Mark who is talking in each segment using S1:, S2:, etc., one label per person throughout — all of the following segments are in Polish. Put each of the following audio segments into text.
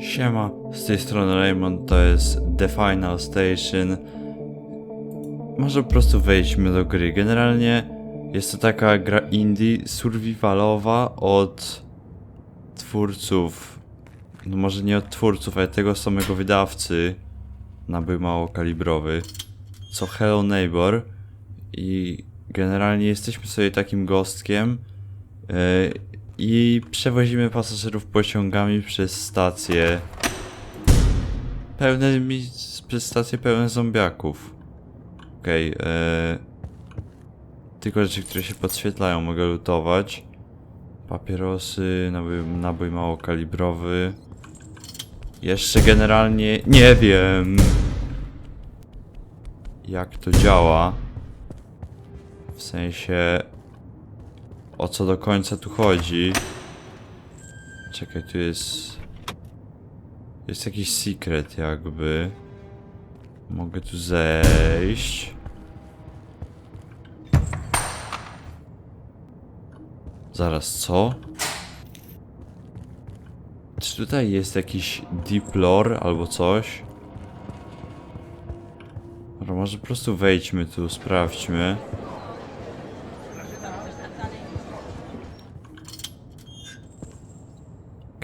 S1: Siema, z tej strony Raymond, to jest The Final Station. Może po prostu wejdźmy do gry. Generalnie jest to taka gra indie survivalowa od twórców, no może nie od twórców, ale tego samego wydawcy, nabój małokalibrowy, co Hello Neighbor i generalnie jesteśmy sobie takim gostkiem yy, i przewozimy pasażerów pociągami przez stacje pełne przez stacje pełne zombiaków. Okej, okay, tylko rzeczy, które się podświetlają mogę lutować. Papierosy, nabój, nabój małokalibrowy. Jeszcze generalnie nie wiem jak to działa. W sensie o co do końca tu chodzi. Czekaj, tu jest... Jest jakiś secret jakby. Mogę tu zejść. Zaraz, co? Czy tutaj jest jakiś deep lore albo coś? Może po prostu wejdźmy tu, sprawdźmy.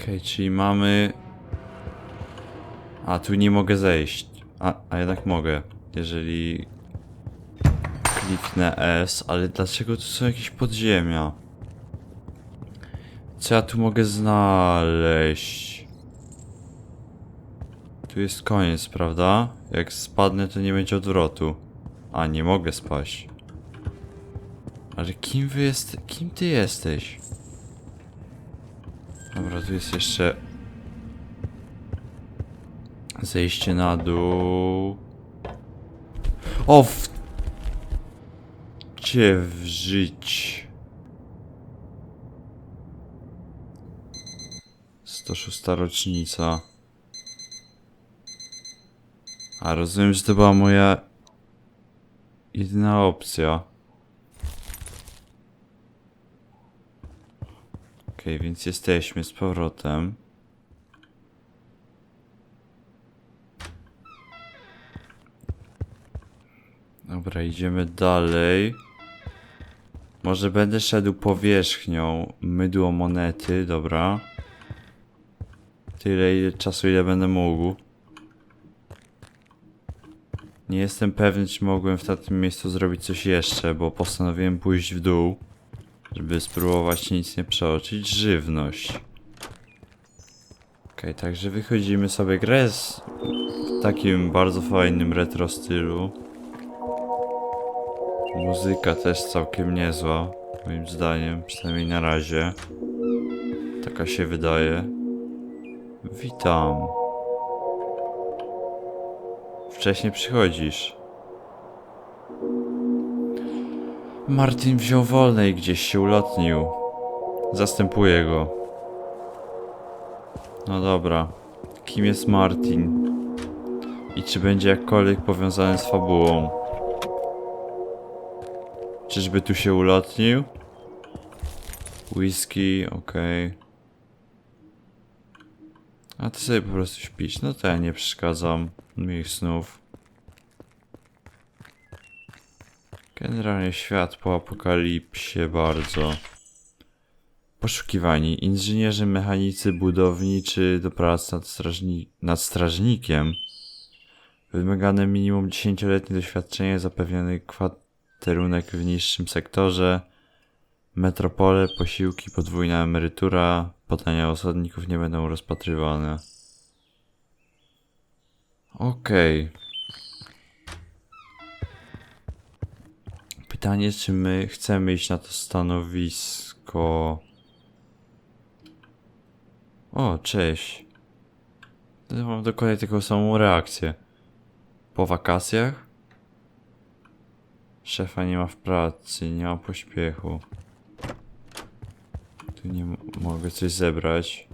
S1: Okej, czyli mamy... A, tu nie mogę zejść. A, a jednak mogę, jeżeli kliknę S, ale dlaczego tu są jakieś podziemia? Co ja tu mogę znaleźć? Tu jest koniec, prawda? Jak spadnę, to nie będzie odwrotu. A, nie mogę spaść. Ale kim wy jest... Kim ty jesteś? Dobra, tu jest jeszcze... Zejście na dół... O! W... Cię wżyć. 106 rocznica. A rozumiem, że to była moja jedyna opcja. Okej, więc jesteśmy z powrotem. Dobra, idziemy dalej. Może będę szedł powierzchnią mydło monety, dobra. Tyle ile czasu, ile będę mógł. Nie jestem pewny, czy mogłem w tym miejscu zrobić coś jeszcze, bo postanowiłem pójść w dół, żeby spróbować nic nie przeoczyć. Żywność. Okej, także wychodzimy sobie. Grę jest w takim bardzo fajnym retro stylu. Muzyka też całkiem niezła, moim zdaniem, przynajmniej na razie. Taka się wydaje. Witam. Wcześniej przychodzisz. Martin wziął wolne i gdzieś się ulotnił. Zastępuję go. No dobra. Kim jest Martin? I czy będzie jakkolwiek powiązany z fabułą? Czyżby tu się ulotnił? Whisky, okej. A ty sobie po prostu śpisz. No to ja nie przeszkadzam. Miłych snów. Generalnie świat po apokalipsie bardzo. Poszukiwani. Inżynierzy, mechanicy, budowniczy do pracy nad, strażni nad strażnikiem. Wymagane minimum 10-letnie doświadczenie, zapewniony kwaterunek w niższym sektorze. Metropole, posiłki, podwójna emerytura, podania osadników nie będą rozpatrywane. Okej. Pytanie, czy my chcemy iść na to stanowisko. O, cześć. Ja mam dokładnie taką samą reakcję. Po wakacjach? Szefa nie ma w pracy, nie ma pośpiechu. Tu nie mogę coś zebrać.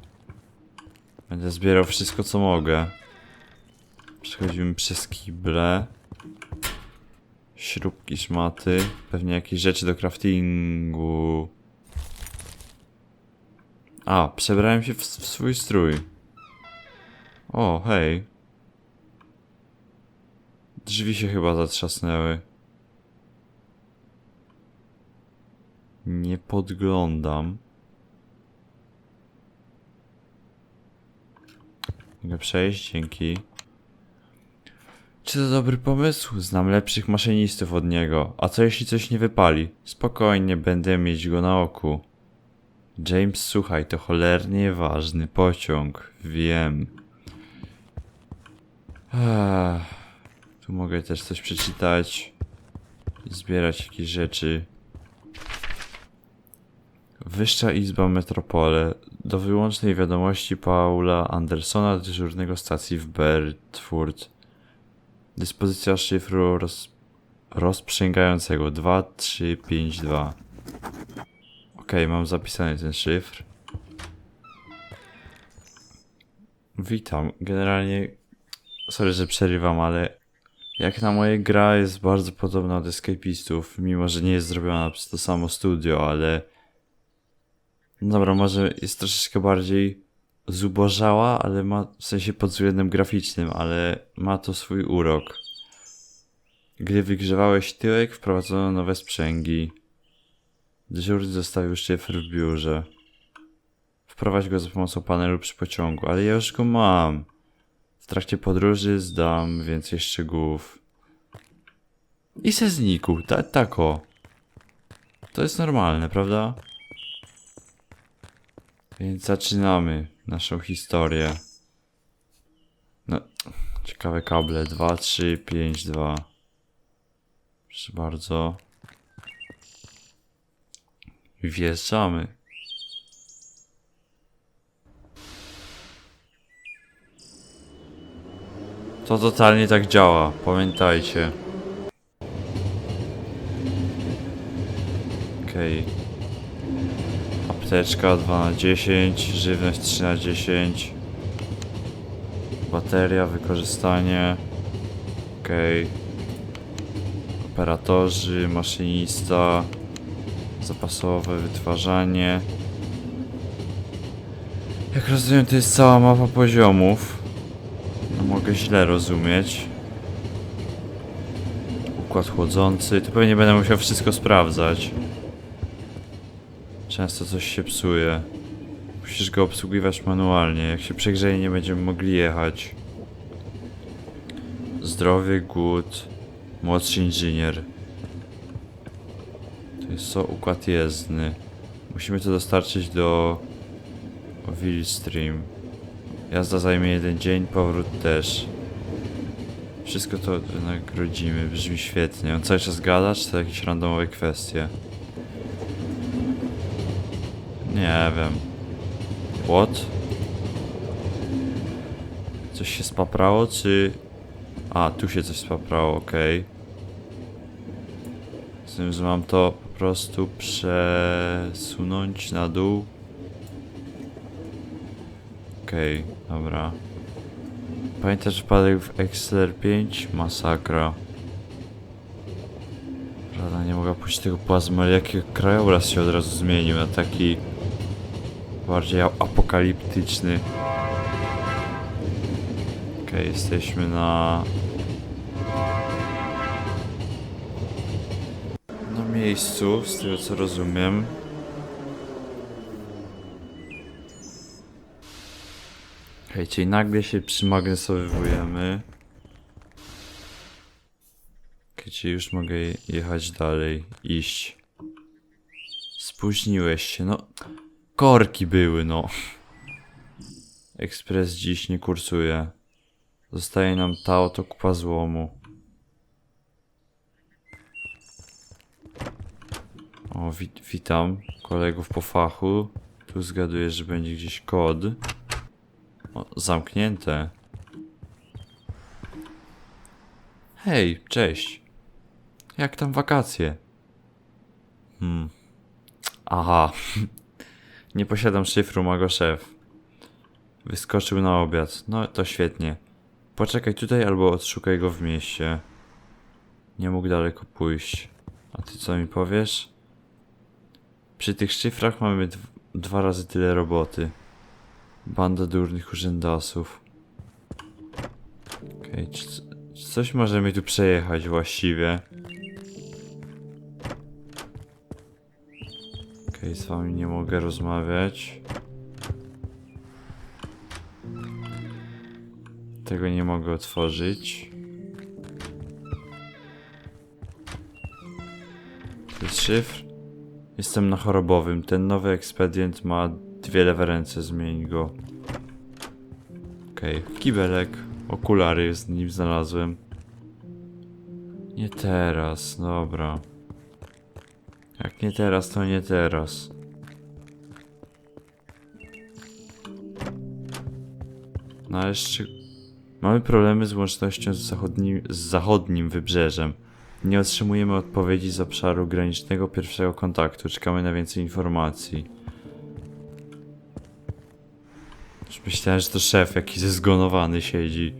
S1: Będę zbierał wszystko, co mogę. Przechodzimy przez kible. Śrubki, szmaty. Pewnie jakieś rzeczy do craftingu. A, przebrałem się w, w swój strój. O, hej. Drzwi się chyba zatrzasnęły. Nie podglądam. Mogę przejść, dzięki. Czy to dobry pomysł? Znam lepszych maszynistów od niego. A co jeśli coś nie wypali? Spokojnie, będę mieć go na oku. James, słuchaj, to cholernie ważny pociąg. Wiem. Ech, tu mogę też coś przeczytać. Zbierać jakieś rzeczy. Wyższa Izba Metropole. Do wyłącznej wiadomości Paula Andersona, dyżurnego stacji w Bertford. Dyspozycja szyfru roz... rozprzęgającego 2352. Okej, mam zapisany ten szyfr. Witam. Generalnie, sorry, że przerywam, ale jak na moje gra jest bardzo podobna do Escapistów, mimo że nie jest zrobiona przez to samo studio, ale dobra, może jest troszeczkę bardziej zubożała, ale ma w sensie pod względem graficznym, ale ma to swój urok. Gdy wygrzewałeś tyłek, wprowadzono nowe sprzęgi. Dyżurny zostawił szyfr w biurze. Wprowadź go za pomocą panelu przy pociągu, ale ja już go mam. W trakcie podróży zdam więcej szczegółów. I se znikł, ta, tako. To jest normalne, prawda? Więc zaczynamy naszą historię. No, ciekawe kable. 2, 3, 5, 2. Proszę bardzo. Wjeżdżamy. To totalnie tak działa, pamiętajcie. Okej. Apteczka 2 na 10, żywność 3 na 10. Bateria, wykorzystanie. Okej. Operatorzy, maszynista. Zapasowe wytwarzanie. Jak rozumiem, to jest cała mapa poziomów. No mogę źle rozumieć. Układ chłodzący. Tu pewnie będę musiał wszystko sprawdzać. Często coś się psuje. Musisz go obsługiwać manualnie. Jak się przegrzeje, nie będziemy mogli jechać. Zdrowy, głód. Młodszy inżynier. To jest co? Układ jezdny. Musimy to dostarczyć do Stream. Jazda zajmie jeden dzień, powrót też. Wszystko to wynagrodzimy, brzmi świetnie. On cały czas gada, czy to jakieś randomowe kwestie? Nie wiem. What? Coś się spaprało, czy... A, tu się coś spaprało, okej. Z tym, że mam to po prostu przesunąć na dół. Okej, dobra. Pamiętasz wypadek w XLR 5? Masakra. Żadna nie mogła puścić tego plazmu, ale jaki krajobraz się od razu zmienił na taki bardziej apokaliptyczny. Okej, jesteśmy na... na miejscu, z tego co rozumiem. Okej, czyli nagle się przymagnesowujemy. Okej, czyli już mogę je- jechać dalej, iść. Spóźniłeś się, no. Korki były, no. Ekspres dziś nie kursuje. Zostaje nam ta oto kupa złomu. O, wit witam kolegów po fachu. Tu zgaduję, że będzie gdzieś kod. O, zamknięte. Hej, cześć. Jak tam wakacje? Hmm. Aha. Nie posiadam szyfru, ma go szef. Wyskoczył na obiad. No to świetnie. Poczekaj tutaj albo odszukaj go w mieście. Nie mógł daleko pójść. A ty co mi powiesz? Przy tych szyfrach mamy dw- dwa razy tyle roboty. Banda durnych urzędasów. Okej, czy, czy coś możemy tu przejechać właściwie? Okej, z wami nie mogę rozmawiać. Tego nie mogę otworzyć. To jest szyfr. Jestem na chorobowym. Ten nowy ekspedient ma dwie lewe ręce. Zmień go. Okej, kibelek. Okulary z nim znalazłem. Nie teraz, dobra. Nie teraz, to nie teraz. No jeszcze... Mamy problemy z łącznością z zachodnim, z zachodnim wybrzeżem. Nie otrzymujemy odpowiedzi z obszaru granicznego pierwszego kontaktu. Czekamy na więcej informacji. Już myślałem, że to szef jakiś zezgonowany siedzi.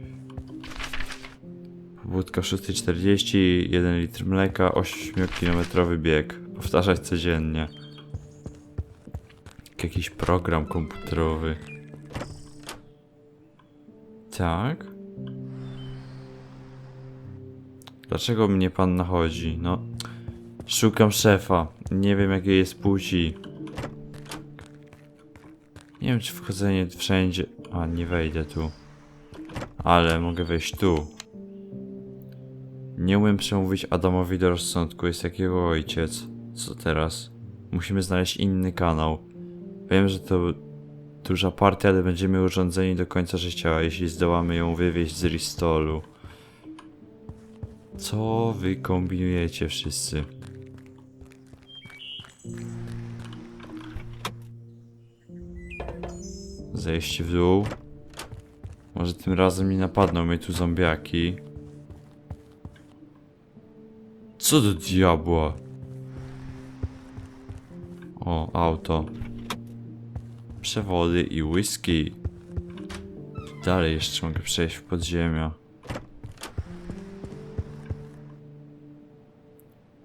S1: Pobudka 6.40, 1 litr mleka, 8-kilometrowy bieg. Powtarzać codziennie. Jak Jakiś program komputerowy. Tak? Dlaczego mnie pan nachodzi? No, szukam szefa. Nie wiem jakiej jest płci. Nie wiem czy wchodzenie wszędzie... A, nie wejdę tu. Ale mogę wejść tu. Nie umiem przemówić Adamowi do rozsądku, jest jak jego ojciec. Co teraz? Musimy znaleźć inny kanał. Wiem, że to duża partia, ale będziemy urządzeni do końca życia, jeśli zdołamy ją wywieźć z Ristolu. Co wy kombinujecie wszyscy? Zejście w dół. Może tym razem nie napadną mnie tu zombiaki. Co do diabła? O, auto. Przewody i whisky. Dalej jeszcze mogę przejść w podziemia.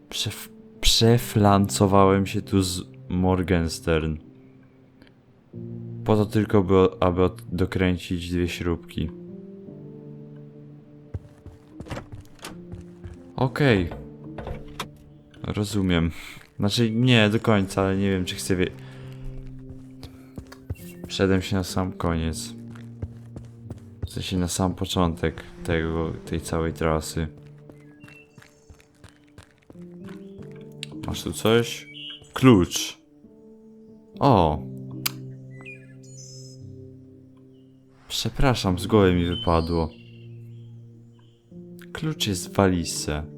S1: Przef przeflancowałem się tu z Morgenstern. Po to tylko, by, aby dokręcić dwie śrubki. Okej. Rozumiem. Znaczy, nie do końca, ale nie wiem, czy chcę wie... Przedem się na sam koniec. W sensie na sam początek tego, tej całej trasy. Masz tu coś? Klucz. O. Przepraszam, z głowy mi wypadło. Klucz jest w walizce.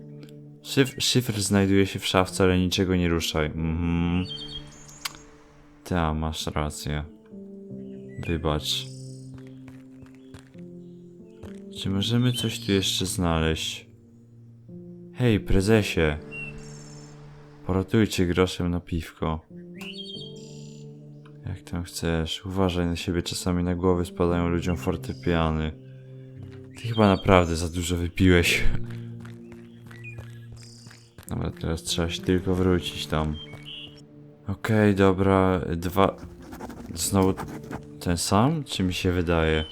S1: Szyf szyfr znajduje się w szafce, ale niczego nie ruszaj. Mhm. Ta, masz rację. Wybacz. Czy możemy coś tu jeszcze znaleźć? Hej, prezesie. Poratujcie groszem na piwko. Jak tam chcesz. Uważaj na siebie, czasami na głowy spadają ludziom fortepiany. Ty chyba naprawdę za dużo wypiłeś. Dobra, teraz trzeba się tylko wrócić tam. Okej, dobra, dwa... Znowu ten sam? Czy mi się wydaje?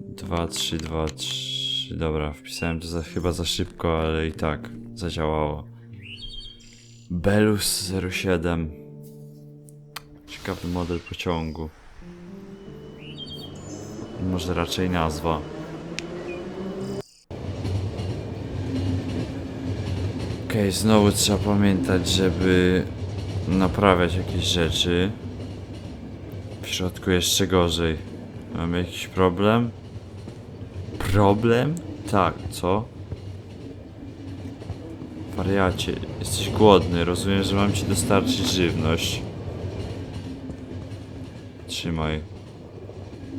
S1: Dwa, trzy, dwa, trzy... Dobra, wpisałem to za, chyba za szybko, ale i tak zadziałało. Belus 07. Ciekawy model pociągu. Może raczej nazwa. Okej, znowu trzeba pamiętać, żeby naprawiać jakieś rzeczy. W środku jeszcze gorzej. Mamy jakiś problem? Problem? Tak, co? Wariacie, jesteś głodny. Rozumiem, że mam ci dostarczyć żywność. Trzymaj.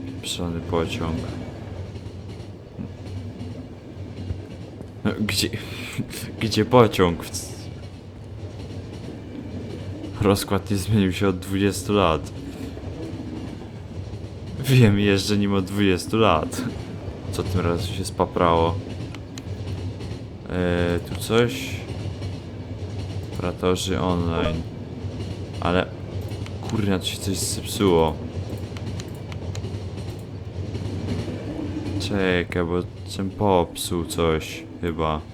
S1: Pieprzony pociąg. No, gdzie... Gdzie pociąg? Rozkład nie zmienił się od 20 lat. Wiem, jeżdżę nim od 20 lat. Co tym razem się spaprało? Eee, tu coś? Operatorzy online. Ale... Kurna, tu się coś zepsuło. Czekaj, bo czym popsuł coś chyba.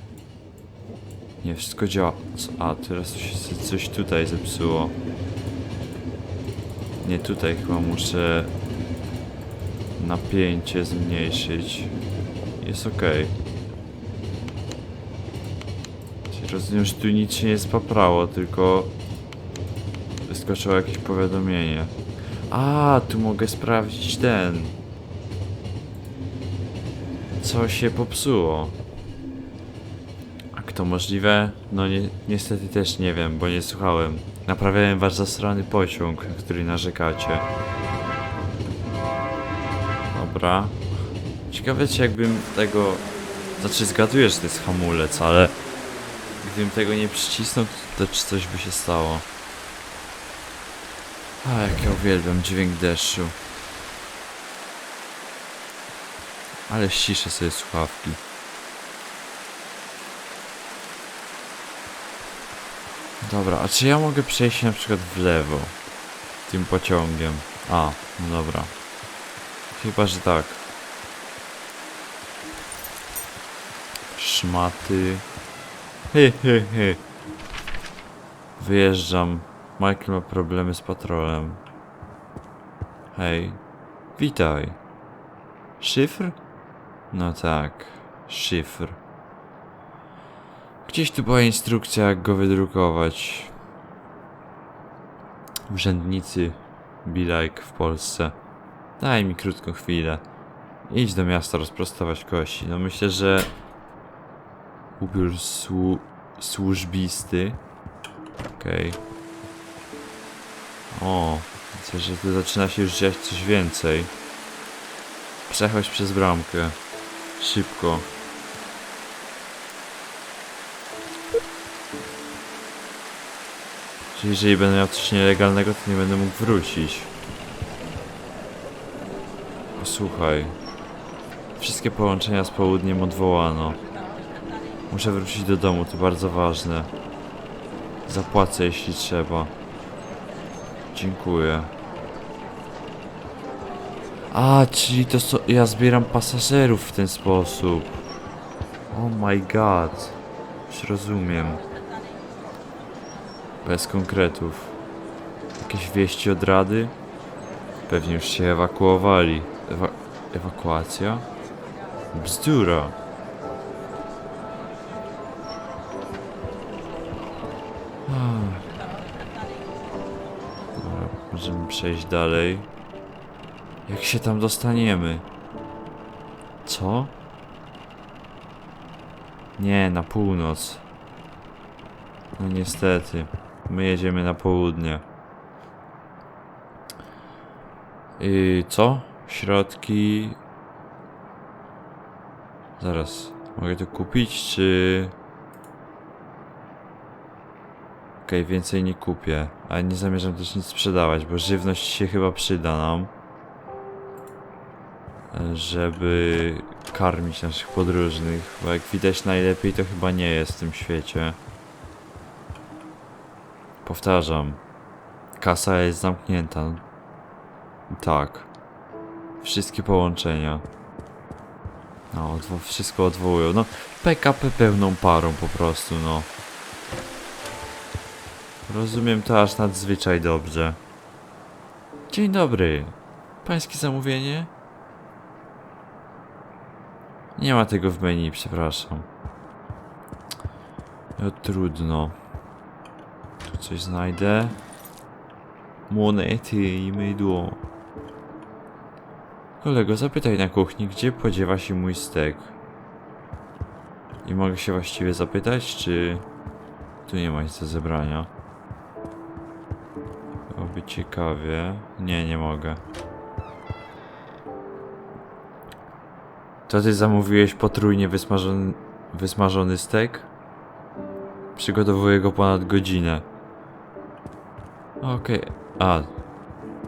S1: Nie, wszystko działa. Co- A, teraz się coś tutaj zepsuło. Nie, tutaj chyba muszę napięcie zmniejszyć. Jest ok. Rozumiem, że tu nic się nie spaprało, tylko wyskoczyło jakieś powiadomienie. A, tu mogę sprawdzić ten. Co się popsuło? A kto możliwe? No ni niestety też nie wiem, bo nie słuchałem. Naprawiałem wasz zasrany pociąg, który narzekacie. Dobra. Ciekawe czy jakbym tego... Znaczy zgaduję, że to jest hamulec, ale... Gdybym tego nie przycisnął, to czy coś by się stało. A, jak ja uwielbiam dźwięk deszczu. Ale ściszę sobie słuchawki. Dobra, a czy ja mogę przejść na przykład w lewo? Tym pociągiem. A, no dobra. Chyba, że tak. Szmaty. Hy, hy, hy. Wyjeżdżam. Michael ma problemy z patrolem. Hej. Witaj. Szyfr? No tak. Szyfr. Gdzieś tu była instrukcja, jak go wydrukować. Urzędnicy like w Polsce. Daj mi krótką chwilę. Idź do miasta rozprostować kości. No myślę, że ubiór słu służbisty. Okej. O, widzę, że tu zaczyna się już dziać coś więcej. Przechodź przez bramkę. Szybko. Czyli jeżeli będę miał coś nielegalnego, to nie będę mógł wrócić. Posłuchaj. Wszystkie połączenia z południem odwołano. Muszę wrócić do domu, to bardzo ważne. Zapłacę jeśli trzeba. Dziękuję. A, czyli to so, ja zbieram pasażerów w ten sposób. Oh my god. Już rozumiem. Bez konkretów. Jakieś wieści od rady? Pewnie już się ewakuowali. Ewa ewakuacja? Bzdura. Dobra, możemy przejść dalej. Jak się tam dostaniemy? Co? Nie, na północ. No niestety. My jedziemy na południe. I co? Środki. Zaraz. Mogę to kupić, czy. Okej, więcej nie kupię. Ale nie zamierzam też nic sprzedawać, bo żywność się chyba przyda nam. Żeby karmić naszych podróżnych. Bo jak widać, najlepiej to chyba nie jest w tym świecie. Powtarzam. Kasa jest zamknięta. Tak. Wszystkie połączenia. No, odwo- wszystko odwołują. No, PKP pełną parą po prostu, no. Rozumiem to aż nadzwyczaj dobrze. Dzień dobry. Pańskie zamówienie? Nie ma tego w menu, przepraszam. No trudno. Tu coś znajdę. Monety i mydło. Kolego, zapytaj na kuchni, gdzie podziewa się mój stek. I mogę się właściwie zapytać, czy tu nie ma nic do zebrania. Byłoby ciekawie. Nie, nie mogę. To ty zamówiłeś potrójnie wysmażony, wysmażony stek? Przygotowuję go ponad godzinę. Okej. A.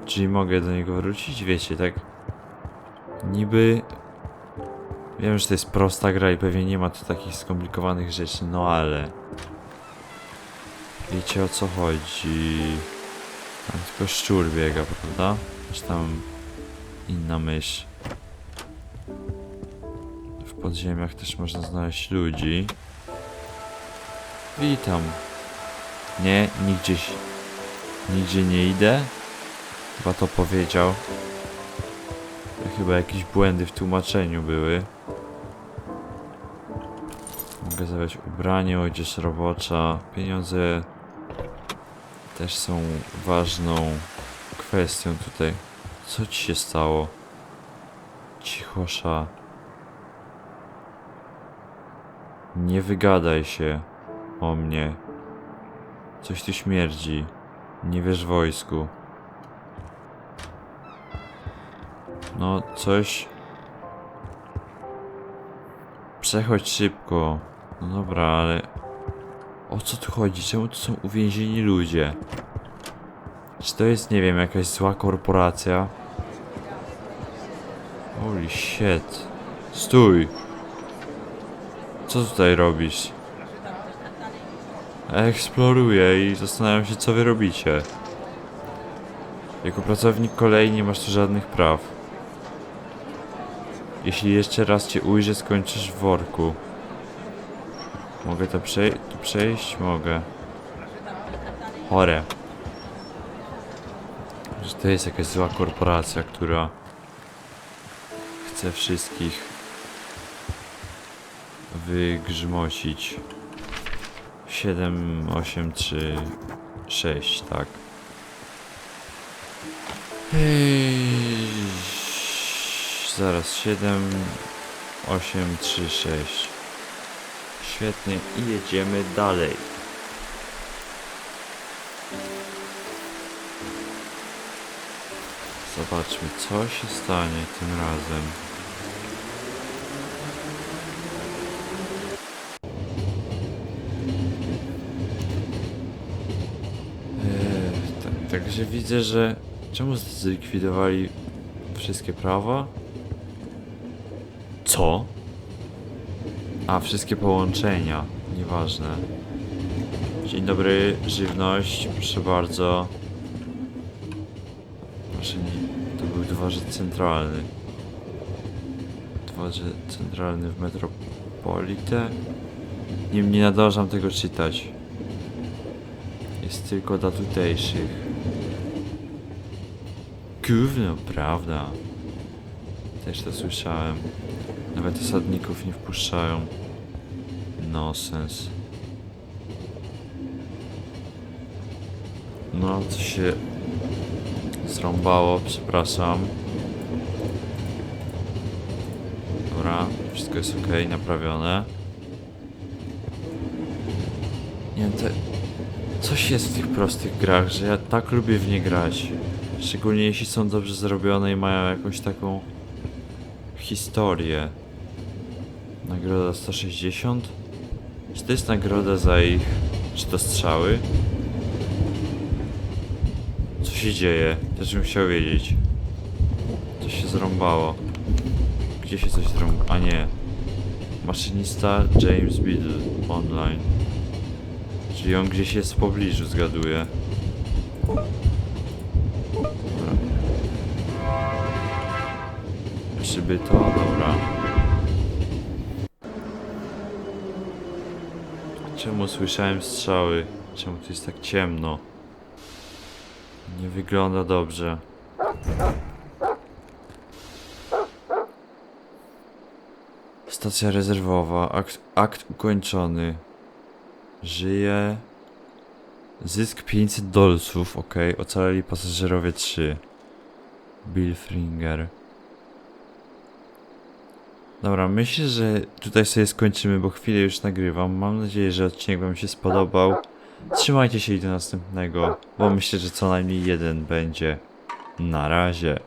S1: Czyli mogę do niego wrócić? Wiecie, tak? Niby... Wiem, że to jest prosta gra i pewnie nie ma tu takich skomplikowanych rzeczy, no ale... Wiecie o co chodzi... Tam tylko szczur biega, prawda? Czy tam inna myśl. W podziemiach też można znaleźć ludzi. Witam. Nie, nigdzie, się- nigdzie nie idę. Chyba to powiedział. Chyba jakieś błędy w tłumaczeniu były. Mogę zabrać ubranie, odzież robocza. Pieniądze też są ważną kwestią tutaj. Co ci się stało? Cichosza. Nie wygadaj się o mnie. Coś tu śmierdzi. Nie wiesz wojsku. No, coś. Przechodź szybko. No dobra, ale. O co tu chodzi? Czemu tu są uwięzieni ludzie? Czy to jest, nie wiem, jakaś zła korporacja? Holy shit. Stój! Co tutaj robisz? Eksploruję i zastanawiam się, co wy robicie. Jako pracownik kolei nie masz tu żadnych praw. Jeśli jeszcze raz cię ujrzę, skończysz w worku. Mogę to tu przejść? Mogę. Chore. Że to jest jakaś zła korporacja, która chce wszystkich wygrzmocić. 7, 8, 3, 6, tak. Ej, Zaraz 7, 8, 3, 6. Świetnie i jedziemy dalej. Zobaczmy, co się stanie tym razem. Eee, tak, także widzę, że czemu zlikwidowali wszystkie prawa? Co? A, wszystkie połączenia. Nieważne. Dzień dobry, żywność, proszę bardzo. Proszę nie, to był dworzec centralny. Dworzec centralny w Metropolite? Nie, nie nadążam tego czytać. Jest tylko dla tutejszych. Gówno, prawda? Też to słyszałem. Nawet osadników nie wpuszczają. Nonsens. No, co się zrąbało, przepraszam. Dobra, wszystko jest ok, naprawione. Nie te... Coś jest w tych prostych grach, że ja tak lubię w nie grać. Szczególnie jeśli są dobrze zrobione i mają jakąś taką historię. Nagroda 160? Czy to jest nagroda za ich... Czy to strzały? Co się dzieje? Też bym chciał wiedzieć. Coś się zrąbało. Gdzie się coś zrąbało? A nie. Maszynista James Biddle online. Czyli on gdzieś jest w pobliżu, zgaduję. Czyby to? Dobra. Czemu słyszałem strzały? Czemu tu jest tak ciemno? Nie wygląda dobrze. Stacja rezerwowa. Akt, akt ukończony. Żyje. Zysk 500 dolców, ok. Ocaleli pasażerowie 3. Bill Fringer. Dobra, myślę, że tutaj sobie skończymy, bo chwilę już nagrywam. Mam nadzieję, że odcinek Wam się spodobał. Trzymajcie się i do następnego, bo myślę, że co najmniej jeden będzie. Na razie.